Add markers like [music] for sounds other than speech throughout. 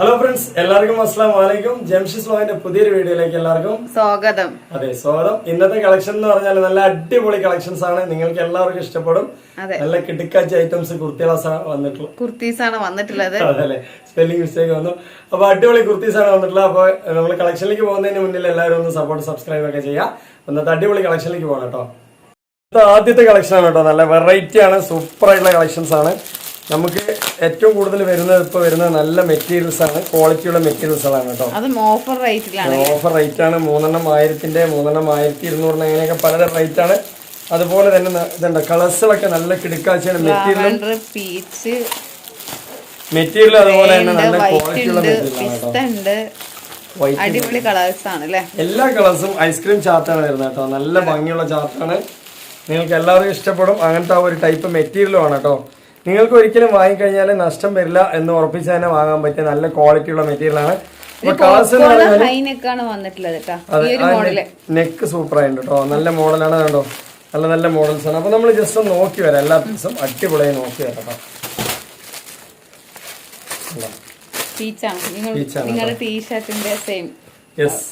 Hello friends എല്ലാവർക്കും അസ്സാം വലൈക്കും ജംഷിസ് ലോഹിന്റെ പുതിയൊരു വീഡിയോയിലേക്ക് എല്ലാവർക്കും സ്വാഗതം. അതെ സ്വാഗതം. ഇന്നത്തെ കളക്ഷൻ എന്ന് പറഞ്ഞാൽ നല്ല അടിപൊളി കളക്ഷൻസ് ആണ്. നിങ്ങൾക്ക് എല്ലാവർക്കും ഇഷ്ടപ്പെടും. നല്ല കിടുക്കാച്ച ഐറ്റംസ് കുർത്തികളാണ് വന്നിട്ടുള്ളത് കുർത്തീസ് ആണ് വന്നിട്ടുള്ളത്. അതെ സ്പെല്ലിംഗ് മിസ്റ്റേക്ക് വന്നു. അപ്പൊ അടിപൊളി കുർത്തീസ് ആണ് വന്നിട്ടുള്ളത്. അപ്പൊ നമ്മൾ കളക്ഷനിലേക്ക് പോകുന്നതിന് മുന്നിൽ എല്ലാവരും ഒന്ന് സപ്പോർട്ട് സബ്സ്ക്രൈബ് ഒക്കെ ചെയ്യാം ഇന്നത്തെ അടിപൊളി കളക്ഷനിലേക്ക് പോകണം കേട്ടോ. ആദ്യത്തെ കളക്ഷൻ ആണ് കേട്ടോ. നല്ല വെറൈറ്റി ആണ്. സൂപ്പർ ആയിട്ടുള്ള കളക്ഷൻസ് ആണ്. നമുക്ക് ഏറ്റവും കൂടുതൽ വരുന്നത് ഇപ്പൊ വരുന്നത് നല്ല മെറ്റീരിയൽസ് ആണ്. ക്വാളിറ്റിയുള്ള മെറ്റീരിയൽസ് ആണ് കേട്ടോ. ഓഫർ റേറ്റിലാണ് ഓഫർ റേറ്റ് ആണ്. മൂന്നെണ്ണം ആയിരത്തിന്റെ മൂന്നെണ്ണം ആയിരത്തി ഇരുന്നൂറിന് അങ്ങനെയൊക്കെ പല റേറ്റ് ആണ്. അതുപോലെ തന്നെ ഇതുണ്ട്. കളേഴ്സുകളൊക്കെ നല്ല കിടക്കാച്ചാണ് മെറ്റീരിയൽ മെറ്റീരിയൽ അതുപോലെ തന്നെ നല്ല ക്വാളിറ്റിയുള്ള മെറ്റീരിയൽ അടിപൊളി കളേഴ്സ് ആണ് അല്ലേ? എല്ലാ കളേഴ്സും ഐസ്ക്രീം ചാർട്ടാണ് വരുന്നത് കേട്ടോ. നല്ല ഭംഗിയുള്ള ചാർട്ടാണ് നിങ്ങൾക്ക് എല്ലാവർക്കും ഇഷ്ടപ്പെടും. അങ്ങനത്തെ ആ ഒരു ടൈപ്പ് മെറ്റീരിയലും ആണ് കേട്ടോ. നിങ്ങൾക്ക് ഒരിക്കലും വാങ്ങിക്കഴിഞ്ഞാൽ നഷ്ടം വരില്ല എന്ന് ഉറപ്പിച്ച് തന്നെ വാങ്ങാൻ പറ്റിയ നല്ല ക്വാളിറ്റിയുള്ള മോഡൽ നെക്ക് സൂപ്പർ ആയിട്ടുണ്ട് കേട്ടോ നല്ല മോഡലാണ് കണ്ടോ. നല്ല നല്ല മോഡൽസ് ആണ്. അപ്പൊ നമ്മൾ ജസ്റ്റ് ഒന്ന് നോക്കി വരാം. എല്ലാ പീസും അടിപൊളിയായി നോക്കി വരാം കേട്ടോ ടീച്ചാണ് നിങ്ങളുടെ ടീഷർട്ടിന്റെ സെയിം യെസ്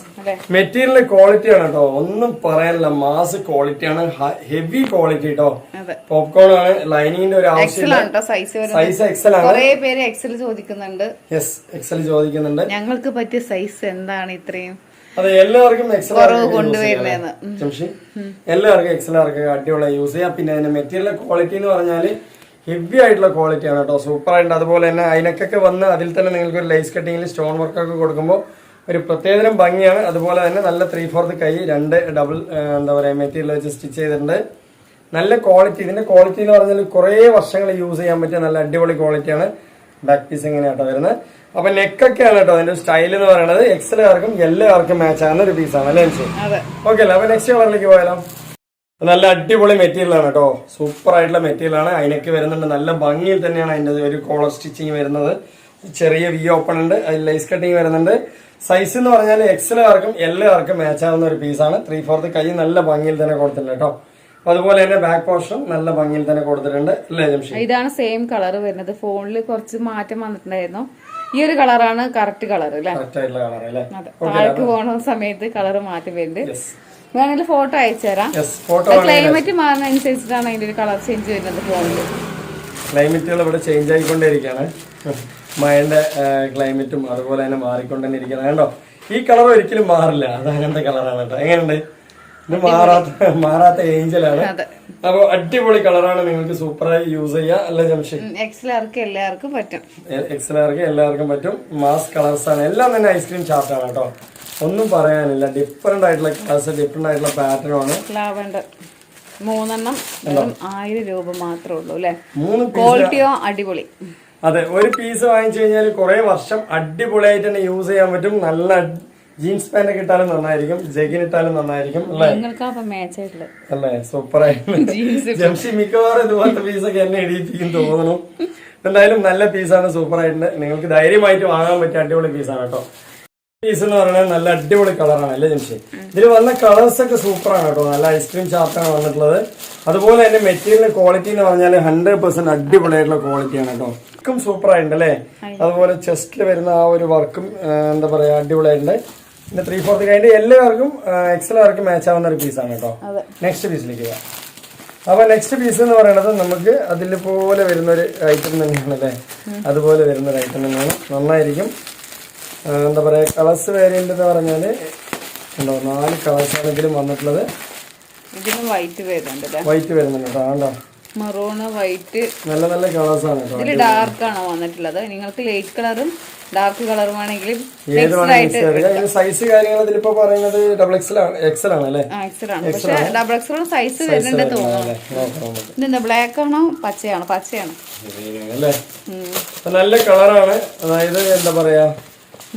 മെറ്റീരിയൽ ക്വാളിറ്റി ആണ് കേട്ടോ. ഒന്നും പറയാനില്ല. മാസ് ക്വാളിറ്റി ആണ്. ഹെവി ക്വാളിറ്റി കേട്ടോ. പോപ്കോൺ ആണ്. ലൈനിങ്ങിന്റെ ഒരു ആവശ്യം ആവശ്യമില്ല സൈസ് എക്സൽ ആണ്. പേര് എക്സൽ ചോദിക്കുന്നുണ്ട്. യെസ് എക്സൽ ചോദിക്കുന്നുണ്ട്. ഞങ്ങൾക്ക് പറ്റിയ സൈസ് എന്താണ് ഇത്രയും? അതെ എല്ലാവർക്കും എക്സൽ. എല്ലാവർക്കും എക്സൽ ആർക്ക് അടിപൊളി യൂസ് ചെയ്യാം. പിന്നെ അതിന്റെ മെറ്റീരിയൽ ക്വാളിറ്റി എന്ന് പറഞ്ഞാൽ ഹെവി ആയിട്ടുള്ള ക്വാളിറ്റി ആണ് കേട്ടോ. സൂപ്പർ ആയിട്ട് അതുപോലെ തന്നെ അതിനൊക്കെ വന്ന് അതിൽ തന്നെ നിങ്ങൾക്ക് ഒരു ലൈസ് കട്ടിങ്ങിൽ സ്റ്റോൺ വർക്ക് ഒക്കെ കൊടുക്കുമ്പോൾ ഒരു പ്രത്യേകതരം ഭംഗിയാണ്. അതുപോലെ തന്നെ നല്ല ത്രീ ഫോർത്ത് കൈ രണ്ട് ഡബിൾ എന്താ പറയുക മെറ്റീരിയൽ വെച്ച് സ്റ്റിച്ച് ചെയ്തിട്ടുണ്ട്. നല്ല ക്വാളിറ്റി ഇതിന്റെ ക്വാളിറ്റി എന്ന് പറഞ്ഞാൽ കുറേ വർഷങ്ങൾ യൂസ് ചെയ്യാൻ പറ്റിയ നല്ല അടിപൊളി ക്വാളിറ്റിയാണ് ബാക്ക് പീസ് ഇങ്ങനെയാട്ടോ വരുന്നത്. അപ്പൊ നെക്കൊക്കെയാണ് കേട്ടോ അതിന്റെ സ്റ്റൈൽ എന്ന് പറയുന്നത് എക്സലുകാർക്കും എല്ലാവർക്കും മാച്ച് ആകുന്ന ഒരു പീസാണ് അല്ലേ ഓക്കെ അല്ലേ. അപ്പൊ നെക്സ്റ്റ് കളറിലേക്ക് പോയാലോ. നല്ല അടിപൊളി മെറ്റീരിയൽ ആണ് കേട്ടോ സൂപ്പർ ആയിട്ടുള്ള മെറ്റീരിയൽ ആണ്. അതിനൊക്കെ വരുന്നുണ്ട്. നല്ല ഭംഗിയിൽ തന്നെയാണ് അതിന്റെ ഒരു കോളർ സ്റ്റിച്ചിങ് വരുന്നത്. ചെറിയ വി ഓപ്പൺ ഉണ്ട്. അതിൽ ലൈസ് കട്ടിങ് വരുന്നുണ്ട്. സൈസ് എന്ന് പറഞ്ഞാൽ എക്സലുകാർക്കും എല്ലാവർക്കും മാച്ച് ആവുന്ന ഒരു പീസാണ് ത്രീ ഫോർത്ത് കൈ നല്ല ഭംഗിയിൽ തന്നെ കൊടുത്തിട്ടുണ്ട് കേട്ടോ. അതുപോലെ തന്നെ ബാക്ക് പോർഷനും നല്ല ഭംഗിയിൽ തന്നെ കൊടുത്തിട്ടുണ്ട്. ഇതാണ് സെയിം കളർ വരുന്നത്. ഫോണിൽ കുറച്ച് മാറ്റം വന്നിട്ടുണ്ടായിരുന്നു. ഈ ഒരു കളറാണ് കറക്റ്റ് കളർ അല്ലേ? താഴേക്ക് പോണ സമയത്ത് കളർ മാറ്റം വരുന്നുണ്ട്. യെസ് വേണമെങ്കിൽ ഫോട്ടോ അയച്ചു തരാം. യെസ് ഫോട്ടോ ക്ലൈമറ്റ് മാറുന്ന അനുസരിച്ചിട്ടാണ് അതിന്റെ ഒരു കളർ ചേഞ്ച് വരുന്നത് ഫോണിൽ ക്ലൈമറ്റുകൾ ഇവിടെ ചേഞ്ച് ആയിക്കൊണ്ടേയിരിക്കുകയാണ് മഴന്റെ ക്ലൈമറ്റും അതുപോലെ തന്നെ മാറിക്കൊണ്ട് തന്നെ ഇരിക്കുന്നത് കണ്ടോ? ഈ കളർ ഒരിക്കലും മാറില്ല. അത് അങ്ങനത്തെ കളറാണ് കേട്ടോ. എങ്ങനെയുണ്ട്? ഇത് മാറാത്ത മാറാത്ത ഏഞ്ചലാണ് അപ്പൊ അടിപൊളി കളറാണ് നിങ്ങൾക്ക് സൂപ്പറായി യൂസ് ചെയ്യാം. അല്ല ജംഷി? എക്സലാർക്ക് എല്ലാവർക്കും പറ്റും. എക്സലാർക്ക് എല്ലാവർക്കും പറ്റും. മാസ് കളേഴ്സ് ആണ്. എല്ലാം തന്നെ ഐസ്ക്രീം ചാർട്ടാണ് കേട്ടോ. ഒന്നും പറയാനില്ല. ഡിഫറെന്റ് ആയിട്ടുള്ള കളേഴ്സ് ഡിഫറെന്റ് ആയിട്ടുള്ള പാറ്റേൺ ആണ്. മൂന്നെണ്ണം ആയിരം രൂപ മാത്രമേ ഉള്ളൂ അല്ലെ? മൂന്ന് ക്വാളിറ്റിയോ അടിപൊളി. അതെ ഒരു പീസ് വാങ്ങിച്ചു കഴിഞ്ഞാൽ കുറെ വർഷം അടിപൊളിയായിട്ട് തന്നെ യൂസ് ചെയ്യാൻ പറ്റും. നല്ല ജീൻസ് പാന്റ് ഒക്കെ ഇട്ടാലും നന്നായിരിക്കും ജഗിൻ ഇട്ടാലും നന്നായിരിക്കും അല്ലേ? സൂപ്പർ ആയിട്ട്. [laughs] ജംഷി മിക്കവാറും ഇതുപോലത്തെ പീസൊക്കെ എന്നെ ഇടിയിപ്പിക്കും തോന്നുന്നു. എന്തായാലും നല്ല പീസാണ് സൂപ്പർ ആയിട്ടുണ്ട്. നിങ്ങൾക്ക് ധൈര്യമായിട്ട് വാങ്ങാൻ പറ്റിയ അടിപൊളി പീസാണ് കേട്ടോ. പീസ് എന്ന് പറയുന്നത് നല്ല അടിപൊളി കളറാണ് അല്ലേ ജംഷി? ഇതിൽ വന്ന കളേഴ്സ് ഒക്കെ സൂപ്പർ ആണ് കേട്ടോ. നല്ല ഐസ്ക്രീം ചാർട്ടാണ് വന്നിട്ടുള്ളത്. അതുപോലെ തന്നെ മെറ്റീരിയലിന്റെ ക്വാളിറ്റി എന്ന് പറഞ്ഞാൽ ഹൺഡ്രഡ് പെർസെന്റ് അടിപൊളിയായിട്ടുള്ള ക്വാളിറ്റിയാണ് കേട്ടോ. വർക്കും സൂപ്പർ ആയിട്ടുണ്ട് അല്ലേ? അതുപോലെ ചെസ്റ്റിൽ വരുന്ന ആ ഒരു വർക്കും എന്താ പറയാ അടിപൊളിയായിട്ടുണ്ട്. പിന്നെ ത്രീ ഫോർത്ത് കഴിഞ്ഞിട്ട് എല്ലാവർക്കും വർക്ക് മാച്ച് ആവുന്ന ഒരു പീസാണ് കേട്ടോ. നെക്സ്റ്റ് പീസിലേക്ക് അപ്പൊ നെക്സ്റ്റ് പീസ് എന്ന് പറയുന്നത് നമുക്ക് അതിൽ പോലെ വരുന്ന ഒരു ഐറ്റം തന്നെയാണ് അല്ലേ? അതുപോലെ വരുന്ന ഒരു ഐറ്റം തന്നെയാണ്. നന്നായിരിക്കും. എന്താ പറയാ കളേഴ്സ് വേരിയന്റ് എന്ന് പറഞ്ഞാൽ ഉണ്ടോ? നാല് കളേഴ്സ് ആണെങ്കിലും വന്നിട്ടുള്ളത്. വൈറ്റ് വരുന്നുണ്ട് കേട്ടോ ആണ്ടോ മറൂണ് വൈറ്റ്. നല്ല നല്ല കളേഴ്സ് ആണ് ഇതിൽ ഡാർക്ക് ആണ് വന്നിട്ടുള്ളത്? നിങ്ങൾക്ക് ലൈറ്റ് കളറും ഡാർക്ക് കളറും ആണെങ്കിൽ സൈസ് കാര്യങ്ങൾ ഇതിലിപ്പോ പറയുന്നത് ഡബിൾ എക്സൽ ആണ് എക്സൽ ആണ് അല്ലേ? എക്സൽ ആണ് പക്ഷെ ഡബിൾ എക്സൽ സൈസ് വരുന്നുണ്ട് തോന്നുന്നു. ഇതെന്താ ബ്ലാക്ക് ആണോ? പച്ചയാണ്? പച്ചയാണ്. നല്ല കളറാണ് അതായത് എന്താ പറയാ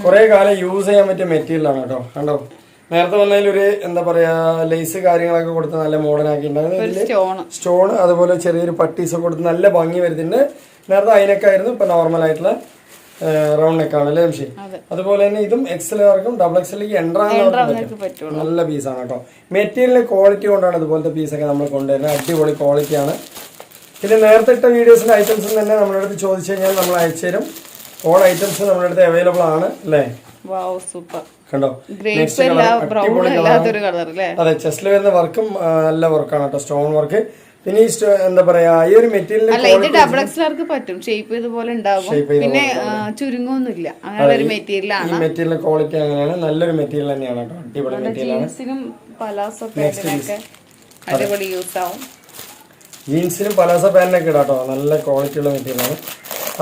കുറെ കാലം യൂസ് ചെയ്യാൻ പറ്റിയ മെറ്റീരിയൽ ആണ് കേട്ടോ. കണ്ടോ? നേരത്തെ വന്നതിൽ ഒരു എന്താ പറയാ ലേസ് കാര്യങ്ങളൊക്കെ കൊടുത്ത് നല്ല മോഡേൺ ആക്കിയിട്ടുണ്ടായിരുന്നു. സ്റ്റോൺ സ്റ്റോൺ അതുപോലെ ചെറിയൊരു പട്ടീസ് ഒക്കെ കൊടുത്ത് നല്ല ഭംഗി വരുന്നുണ്ട്. നേരത്തെ അതിനൊക്കെയായിരുന്നു ഇപ്പൊ നോർമൽ ആയിട്ടുള്ള റൗണ്ട് നെക്കാണ് അല്ലേ അതെ. അതുപോലെ തന്നെ ഇതും എക്സലുകാർക്കും ഡബിൾ എക്സലിലേക്ക് എൻട്രാൻ നല്ല പീസാണ് കേട്ടോ. മെറ്റീരിയലിന്റെ ക്വാളിറ്റി കൊണ്ടാണ് ഇതുപോലത്തെ പീസൊക്കെ നമ്മൾ കൊണ്ടുവരുന്നത്. അടിപൊളി ക്വാളിറ്റിയാണ് പിന്നെ നേരത്തെ ഇട്ട വീഡിയോസിന്റെ ഐറ്റംസും തന്നെ നമ്മളെ അടുത്ത് ചോദിച്ചു കഴിഞ്ഞാൽ നമ്മൾ അയച്ചു തരും ഓൾ ഐറ്റംസ് നമ്മുടെ അടുത്ത് അവൈലബിൾ ആണ് അല്ലേ? വാവ് സൂപ്പർ കണ്ടോ? ഗ്രേപ്പ് അല്ല ബ്രൗൺ അല്ലാത്തൊരു കളർ അല്ലേ? അതെ ചെസ്റ്റിൽ വരുന്ന വർക്കും നല്ല വർക്കാണ് കേട്ടോ സ്റ്റോൺ വർക്ക് പിന്നെ എന്താ പറയാ ഈ ഒരു മെറ്റീരിയൽ അല്ല ഇത് ഡബിൾ എക്സ്ലാർക്ക് പറ്റും. ഷേപ്പ് ഇതുപോലെ ഉണ്ടാകും. പിന്നെ ചുരുങ്ങൊന്നുമില്ല. അങ്ങനെ ഒരു മെറ്റീരിയലാണ് ഈ മെറ്റീരിയൽ ക്വാളിറ്റി അങ്ങനെയാണ്. നല്ലൊരു മെറ്റീരിയൽ തന്നെയാണ് കേട്ടോ അടിപൊളി ജീൻസിനും പലാസോ പാന്റിനൊക്കെ അടിപൊളി യൂസ് ആവും. ജീൻസിനും പലാസ പാന്റിനൊക്കെ ഇടാട്ടോ നല്ല ക്വാളിറ്റിയുള്ള മെറ്റീരിയലാണ്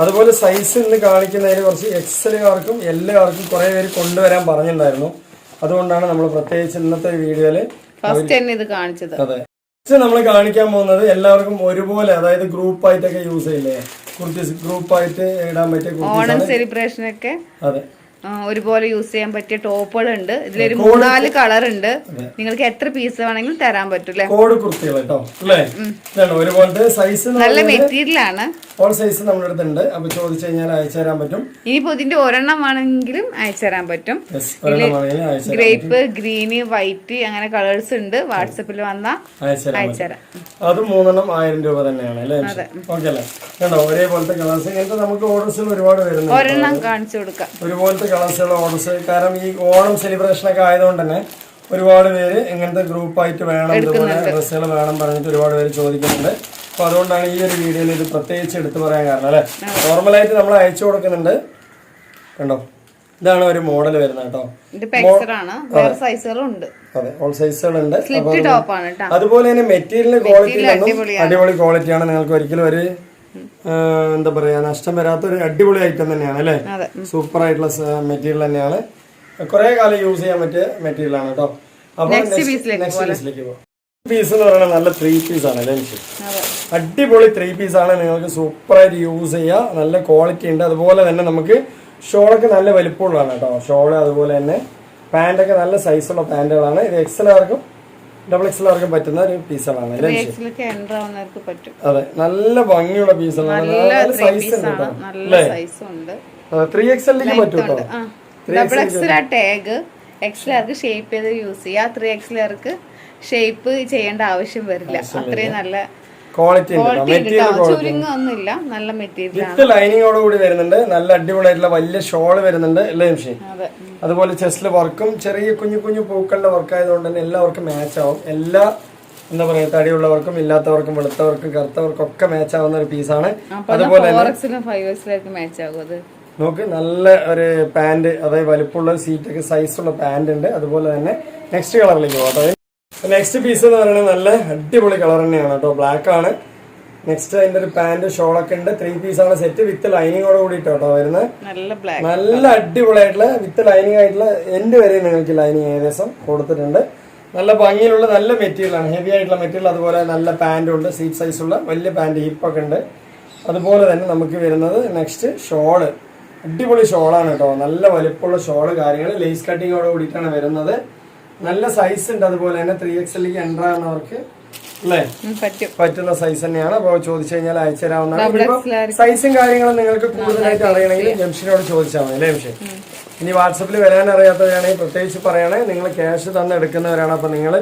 അതുപോലെ സൈസ് ഇന്ന് കാണിക്കുന്നതിന് കുറച്ച് എക്സലുകാർക്കും എല്ലാവർക്കും കുറേ പേര് കൊണ്ടുവരാൻ പറഞ്ഞിട്ടുണ്ടായിരുന്നു. അതുകൊണ്ടാണ് നമ്മൾ പ്രത്യേകിച്ച് ഇന്നത്തെ വീഡിയോയിൽ ഫസ്റ്റ് തന്നെ ഇത് കാണിച്ചത്. അതെ. നമ്മൾ കാണിക്കാൻ പോകുന്നത് എല്ലാവർക്കും ഒരുപോലെ അതായത് ഗ്രൂപ്പ് ആയിട്ടൊക്കെ യൂസ് ചെയ്യില്ലേ? കുർത്തീസ് ഗ്രൂപ്പ് ആയിട്ട് ഇടാൻ പറ്റിയ ഓണം സെലിബ്രേഷനൊക്കെ അതെ. ആ, ഒരുപോലെ യൂസ് ചെയ്യാൻ പറ്റിയ ടോപ്പുകൾ ഉണ്ട്. ഇതിലൊരു മൂന്നാൽ കളർ ഉണ്ട്. നിങ്ങൾക്ക് എത്ര പീസ് വേണമെങ്കിലും തരാൻ പറ്റും അല്ലേ കോഡ് കുർത്തികൾ കേട്ടോ അല്ലേ ഒരുപോലത്തെ സൈസ് നല്ല മെറ്റീരിയൽ ആണ്. ഓൾ സൈസ് നമ്മുടെ അടുത്തുണ്ട് അപ്പൊ ചോദിച്ചു കഴിഞ്ഞാൽ അയച്ചു തരാൻ പറ്റും. ഇനിയിപ്പോ ഇതിന്റെ ഒരെണ്ണം വേണമെങ്കിലും അയച്ചു തരാൻ പറ്റും. ഗ്രേപ്പ് ഗ്രീന് വൈറ്റ് അങ്ങനെ കളേഴ്സ് ഉണ്ട്. വാട്സപ്പിൽ വന്നാൽ അയച്ചു തരാം. അത് മൂന്നെണ്ണം ആയിരം രൂപ തന്നെയാണ് അല്ലേ ഓക്കെ അല്ലേ കണ്ടോ? ഒരേപോലത്തെ കളേഴ്സ് ഇങ്ങനത്തെ നമുക്ക് ഓർഡേഴ്സുകൾ ഒരുപാട് വരുന്നുണ്ട്. ഒരെണ്ണം കാണിച്ചു കൊടുക്കാം. ഒരുപോലത്തെ കളേഴ്സുള്ള ഓർഡേഴ്സ് കാരണം ഈ ഓണം സെലിബ്രേഷൻ ഒക്കെ ആയതുകൊണ്ട് തന്നെ ഒരുപാട് പേര് ഇങ്ങനത്തെ ഗ്രൂപ്പായിട്ട് വേണം ഇതുപോലെ ഡ്രസ്സുകൾ വേണം പറഞ്ഞിട്ട് ഒരുപാട് പേര് ചോദിക്കുന്നുണ്ട്. അപ്പൊ അതുകൊണ്ടാണ് ഈ ഒരു വീഡിയോയിൽ ഇത് പ്രത്യേകിച്ച് എടുത്തു പറയാൻ കാരണം അല്ലെ? നോർമലായിട്ട് നമ്മൾ അയച്ചു കൊടുക്കുന്നുണ്ട്. കണ്ടോ? ഇതാണ് ഒരു മോഡൽ വരുന്നത് കേട്ടോ. അതെ. ഓൾ സൈസുകളുണ്ട് അതുപോലെ തന്നെ മെറ്റീരിയലിന്റെ ക്വാളിറ്റി അടിപൊളി ക്വാളിറ്റിയാണ് നിങ്ങൾക്ക് ഒരിക്കലും ഒരു എന്താ പറയാ നഷ്ടം വരാത്ത ഒരു അടിപൊളി ഐറ്റം തന്നെയാണ് അല്ലേ? സൂപ്പർ ആയിട്ടുള്ള മെറ്റീരിയൽ തന്നെയാണ്. കുറെ കാലം യൂസ് ചെയ്യാൻ പറ്റിയ മെറ്റീരിയൽ ആണ് കേട്ടോ അപ്പൊ നെക്സ്റ്റ് പീസിലേക്ക് പോകാം പീസ് എന്ന് പറയുന്നത് നല്ല ത്രീ പീസ് ആണ് അല്ലേ അടിപൊളി ത്രീ പീസ് ആണ് നിങ്ങൾക്ക് സൂപ്പറായിട്ട് യൂസ് ചെയ്യാം. നല്ല ക്വാളിറ്റി ഉണ്ട്. അതുപോലെ തന്നെ നമുക്ക് ഷോളൊക്കെ നല്ല വലിപ്പമുള്ളതാണ് കേട്ടോ ഷോൾ അതുപോലെ തന്നെ പാന്റൊക്കെ നല്ല സൈസുള്ള പാന്റുകളാണ് ഇത് എക്സൽ ആർക്കും ഡബിൾ എക്സൽ ആർക്കും പറ്റുന്ന ഒരു പീസാണ് അതെ നല്ല ഭംഗിയുള്ള പീസ് നല്ല നല്ല സൈസ് ഉണ്ട് ആണ്. കേട്ടോ നല്ല സൈസും ഉണ്ട്. ത്രീ എക്സ് പറ്റും പറ്റൂട്ടോ? ഡബിൾ ആ ടാഗ് എക്സിലാർക്ക് ഷേപ്പ് ചെയ്ത് യൂസ് ചെയ്യുക ത്രീ എക്സിലാർക്ക് ഷേപ്പ് ചെയ്യേണ്ട ആവശ്യം വരില്ല. അത്രയും നല്ല ക്വാളിറ്റി ചുരുങ്ങൊന്നുമില്ല നല്ല മെറ്റീരിയൽ വിത്ത് ലൈനിങ്ങോട് കൂടി വരുന്നുണ്ട്. നല്ല അടിപൊളിയായിട്ടുള്ള വലിയ ഷോൾ വരുന്നുണ്ട്. അല്ലേ നിമിഷി അതുപോലെ ചെസ്റ്റിൽ വർക്കും ചെറിയ കുഞ്ഞു കുഞ്ഞു പൂക്കളുടെ വർക്ക് ആയതുകൊണ്ട് തന്നെ എല്ലാവർക്കും മാച്ച് ആവും. എല്ലാ എന്താ പറയാ തടിയുള്ളവർക്കും ഇല്ലാത്തവർക്കും വെളുത്തവർക്കും കറുത്തവർക്കും ഒക്കെ മാച്ച് ആവുന്ന ഒരു പീസാണ് അതുപോലെ നോക്ക് നല്ല ഒരു പാന്റ് അതായത് വലിപ്പമുള്ള സീറ്റൊക്കെ സൈസുള്ള പാന്റ് ഉണ്ട്. അതുപോലെ തന്നെ നെക്സ്റ്റ് കളറിലേക്ക് പോകാം നെക്സ്റ്റ് പീസ് എന്ന് പറയുന്നത് നല്ല അടിപൊളി കളർ തന്നെയാണ് കേട്ടോ. ബ്ലാക്ക് ആണ്. നെക്സ്റ്റ് അതിന്റെ ഒരു പാന്റ് ഷോളൊക്കെ ഉണ്ട്. ത്രീ ആണ് സെറ്റ് വിത്ത് ലൈനിങ്ങോട് കൂടിയിട്ട് കേട്ടോ വരുന്നത്. നല്ല അടിപൊളിയായിട്ടുള്ള വിത്ത് ലൈനിങ് ആയിട്ടുള്ള എൻഡ് വരെ നിങ്ങൾക്ക് ലൈനിങ് ഏകദേശം കൊടുത്തിട്ടുണ്ട്. നല്ല ഭംഗിയിലുള്ള നല്ല മെറ്റീരിയൽ ആണ്. ഹെവി ആയിട്ടുള്ള മെറ്റീരിയൽ അതുപോലെ നല്ല പാന്റും ഉണ്ട്. സീറ്റ് സൈസുള്ള വലിയ പാന്റ് ഹിപ്പൊക്കെ ഉണ്ട്. അതുപോലെ തന്നെ നമുക്ക് വരുന്നത് നെക്സ്റ്റ് ഷോൾ അടിപൊളി ഷോളാണ് കേട്ടോ. നല്ല വലിപ്പമുള്ള ഷോൾ കാര്യങ്ങൾ. ലേസ് കട്ടിങ്ങോട് കൂടിയിട്ടാണ് വരുന്നത്. നല്ല സൈസ് ഉണ്ട് അതുപോലെ തന്നെ ത്രീ എക്സിലേക്ക് എന്റർ ആവുന്നവർക്ക് അല്ലേ? പറ്റും. പറ്റുന്ന സൈസ് തന്നെയാണ്. അപ്പോൾ ചോദിച്ചു കഴിഞ്ഞാൽ അയച്ചു തരാവുന്നതാണ്. സൈസും കാര്യങ്ങളും നിങ്ങൾക്ക് കൂടുതലായിട്ട് അറിയണമെങ്കിൽ ജംഷനോട് ചോദിച്ചാൽ മതി അല്ലേ ജംഷൻ ഇനി വാട്സപ്പിൽ വരാൻ അറിയാത്തവരാണെങ്കിൽ പ്രത്യേകിച്ച് പറയണേ നിങ്ങൾ ക്യാഷ് തന്ന് എടുക്കുന്നവരാണ്. അപ്പോൾ നിങ്ങൾ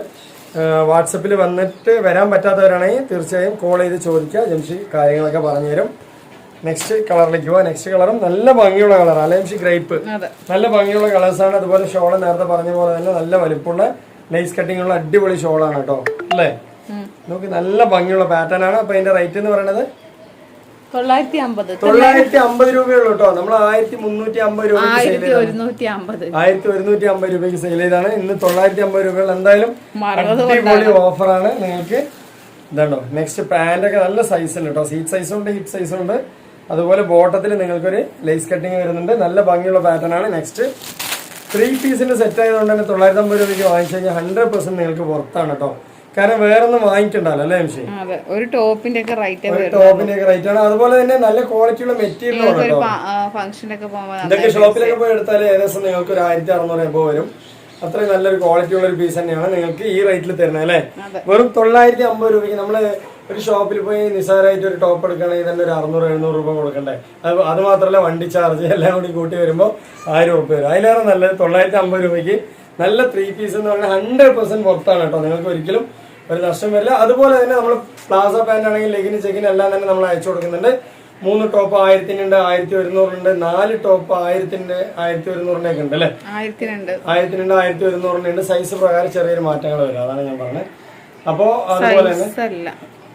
വാട്സപ്പിൽ വന്നിട്ട് വരാൻ പറ്റാത്തവരാണെങ്കിൽ തീർച്ചയായും കോൾ ചെയ്ത് ചോദിക്കുക. ജംഷി കാര്യങ്ങളൊക്കെ പറഞ്ഞു തരും. നെക്സ്റ്റ് കളറിലേക്ക് പോവാം. നെക്സ്റ്റ് കളറും നല്ല ഭംഗിയുള്ള കളർ അലയംഷി ഗ്രേപ്പ് നല്ല ഭംഗിയുള്ള കളേഴ്സാണ് അതുപോലെ ഷോൾ നേരത്തെ പറഞ്ഞ പോലെ തന്നെ നല്ല വലിപ്പുള്ള ലേസ് കട്ടിംഗ് ഉള്ള അടിപൊളി ഷോളാണ് കേട്ടോ. അല്ലേ? ഉം. നമുക്ക് നല്ല ഭംഗിയുള്ള പാറ്റേൺ ആണ്. അപ്പൊ അതിന്റെ റേറ്റ് എന്ന് പറയുന്നത്? തൊള്ളായിരത്തി അമ്പത് രൂപയുള്ളൂ കേട്ടോ. നമ്മൾ ആയിരത്തി മുന്നൂറ്റി അമ്പത് രൂപ ആയിരത്തി ഒരുന്നൂറ്റി അമ്പത് രൂപയ്ക്ക് സെയിൽ ചെയ്താണ് ഇന്ന് തൊള്ളായിരത്തി അമ്പത് രൂപയുള്ള എന്തായാലും അടിപൊളി ഓഫറാണ് നിങ്ങൾക്ക് ഇതാണോ നെക്സ്റ്റ് പാന്റ് ഒക്കെ നല്ല സൈസ് ഉണ്ട് കേട്ടോ. സീറ്റ് സൈസും ഉണ്ട് ഹിപ്പ് സൈസും ഉണ്ട്. അതുപോലെ ബോട്ടത്തിൽ നിങ്ങൾക്കൊരു ലേസ് കട്ടിങ് വരുന്നുണ്ട്. നല്ല ഭംഗിയുള്ള പാറ്റേൺ ആണ്. നെക്സ്റ്റ് ത്രീ പീസിന്റെ സെറ്റ് ആയതുകൊണ്ട് തന്നെ തൊള്ളായിരത്തി അമ്പത് രൂപയ്ക്ക് വാങ്ങിച്ചു കഴിഞ്ഞാൽ ഹൺഡ്രഡ് പെർസെന്റ് നിങ്ങൾക്ക് പുറത്താണ് കേട്ടോ കാരണം വേറെ ഒന്നും വാങ്ങിക്കണ്ടല്ലോ അല്ലേ മിഷി ഒരു ടോപ്പിന്റെ ഒക്കെ റേറ്റ് ആണ് ടോപ്പിന്റെ ഒക്കെ റേറ്റ് ആണ്. അതുപോലെ തന്നെ നല്ല ക്വാളിറ്റിയുള്ള മെറ്റീരിയൽ ഇതൊക്കെ ഷോപ്പിലൊക്കെ പോയി എടുത്താൽ ഏകദേശം നിങ്ങൾക്ക് ഒരു ആയിരത്തി അറുന്നൂറ് രൂപ വരും. അത്രയും നല്ലൊരു ക്വാളിറ്റി ഉള്ള ഒരു പീസ് തന്നെയാണ് നിങ്ങൾക്ക് ഈ റേറ്റിൽ തരുന്നത് അല്ലേ? വെറും തൊള്ളായിരത്തി അമ്പത് രൂപയ്ക്ക് നമ്മൾ ഒരു ഷോപ്പിൽ പോയി നിസ്സാരമായിട്ട് ഒരു ടോപ്പ് എടുക്കണമെങ്കിൽ തന്നെ ഒരു അറുന്നൂറ് എഴുന്നൂറ് രൂപ കൊടുക്കണ്ടേ? അത് അത് മാത്രമല്ല വണ്ടി ചാർജ് എല്ലാം കൂടി കൂട്ടി വരുമ്പോൾ ആയിരം ഉറുപ്പ് വരും. അതിലേറെ നല്ലത് തൊള്ളായിരത്തി അമ്പത് രൂപയ്ക്ക് നല്ല ത്രീ പീസ് എന്ന് പറഞ്ഞാൽ ഹൺഡ്രഡ് പെർസെന്റ് പുറത്താണ് കേട്ടോ. നിങ്ങൾക്ക് ഒരിക്കലും ഒരു നഷ്ടം വരില്ല. അതുപോലെ തന്നെ നമ്മൾ പ്ലാസ പാന്റ് ആണെങ്കിൽ ലെഗിന് ചെക്കിന് എല്ലാം തന്നെ നമ്മൾ അയച്ചു കൊടുക്കുന്നുണ്ട്. മൂന്ന് ടോപ്പ് ആയിരത്തിനുണ്ട് ആയിരത്തി ഒരുന്നൂറിനുണ്ട് നാല് ടോപ്പ് ആയിരത്തിന്റെ ആയിരത്തി ഒരുന്നൂറിന്റെ ഒക്കെ ഉണ്ട് അല്ലെ? ആയിരത്തിനുണ്ട്. ആയിരത്തി ഒരുന്നൂറിന്റെ ഉണ്ട് സൈസ് പ്രകാരം ചെറിയൊരു മാറ്റങ്ങൾ വരും. അതാണ് ഞാൻ പറഞ്ഞത്. അപ്പോ അതുപോലെ തന്നെ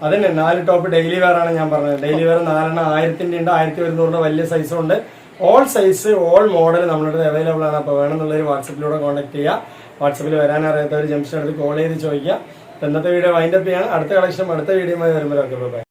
അതന്നെ നാല് ടോപ്പ് ഡെയിലി വെയർ ആണ് ഞാൻ പറഞ്ഞത്. ഡെയിലി വെയർ നാലെണ്ണം ആയിരത്തിന്റെ ഉണ്ട് ആയിരത്തി ഒരുന്നൂറിന്റെ വലിയ സൈസും ഉണ്ട്. ഓൾ സൈസ് ഓൾ മോഡൽ നമ്മുടെ അവൈലബിൾ ആണ്. അപ്പോൾ വേണമെന്നുള്ളൊരു വാട്സപ്പിലൂടെ കോൺടാക്ട് ചെയ്യുക വാട്സപ്പിൽ വരാൻ അറിയാത്തവർ ജംഗ്ഷൻ എടുത്ത് കോൾ ചെയ്ത് ചോദിക്കുക ഇന്നത്തെ വീഡിയോ വൈൻഡപ്പ് ചെയ്യാണ്. അടുത്ത കളക്ഷൻ അടുത്ത വീഡിയോയുമായി വരുമ്പോൾ